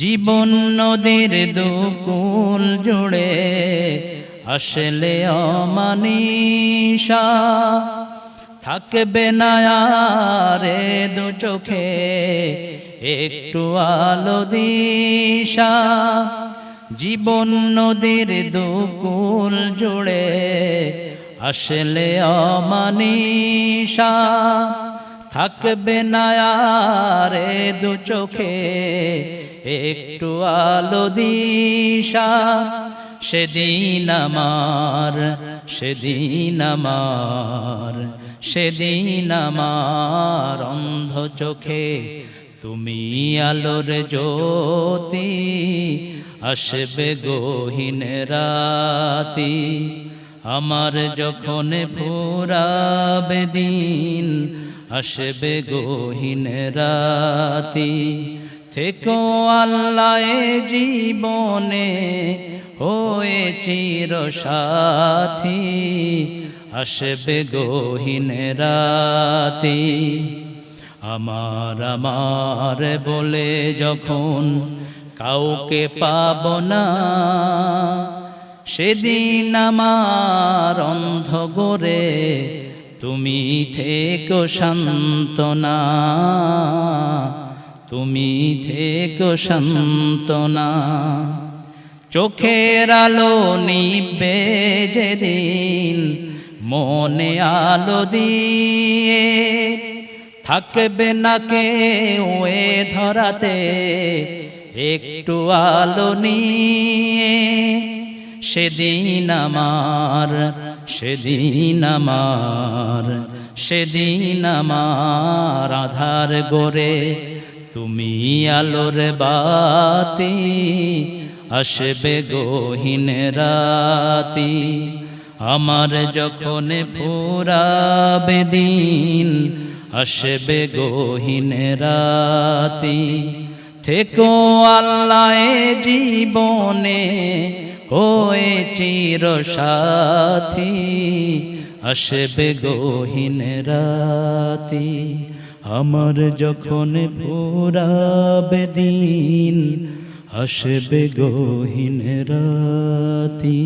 জীবন নদীর দুকুল জুড়ে আসলে অমানিসা। থাকবে না রে দু চোখে, একটু আলো দিশা। জীবন নদীর দুকুল জুড়ে আসলে অমানিসা। থাকবে না রে দু চোখে একটু আলো দিশা, সেদিন আমার সেদিন আমার সেদিন আমার অন্ধ চোখে তুমি আলোর জ্যোতি, আসবে গহীন রাতি। আমার যখন ফুরাবে দিন, আসবে গহীন রাতি। থেকো আল্লাহ জীবনে হয়ে চির সাথী আসবে গহীন রাতি। আমার আমার বলে যখন কাউকে পাব না, সেদিন আমার অন্ধ গোরে তুমি থেকো শান্তনা তুমি থেকো শান্তনা। চোখের আলো নিবে যেদিন, মনে আলো দিয়ে। থাকবে না কে ওয়ে ধরাতে, একটু আলো নিয়ে। সেদিন আমার সেদিন আমার সেদিন আমার আধার গোরে তুমি আলোর বাতি, আসবে গহীন রাতি। আমার যখন ফুরাবে দিন, আসবে গহীন রাতি। থেকো আল্লাহ জীবনে হয়ে চির সাথী আসবে গহীন রাতি। আমার যখন ভোরাবে দিন আসবে গহীন রাতি।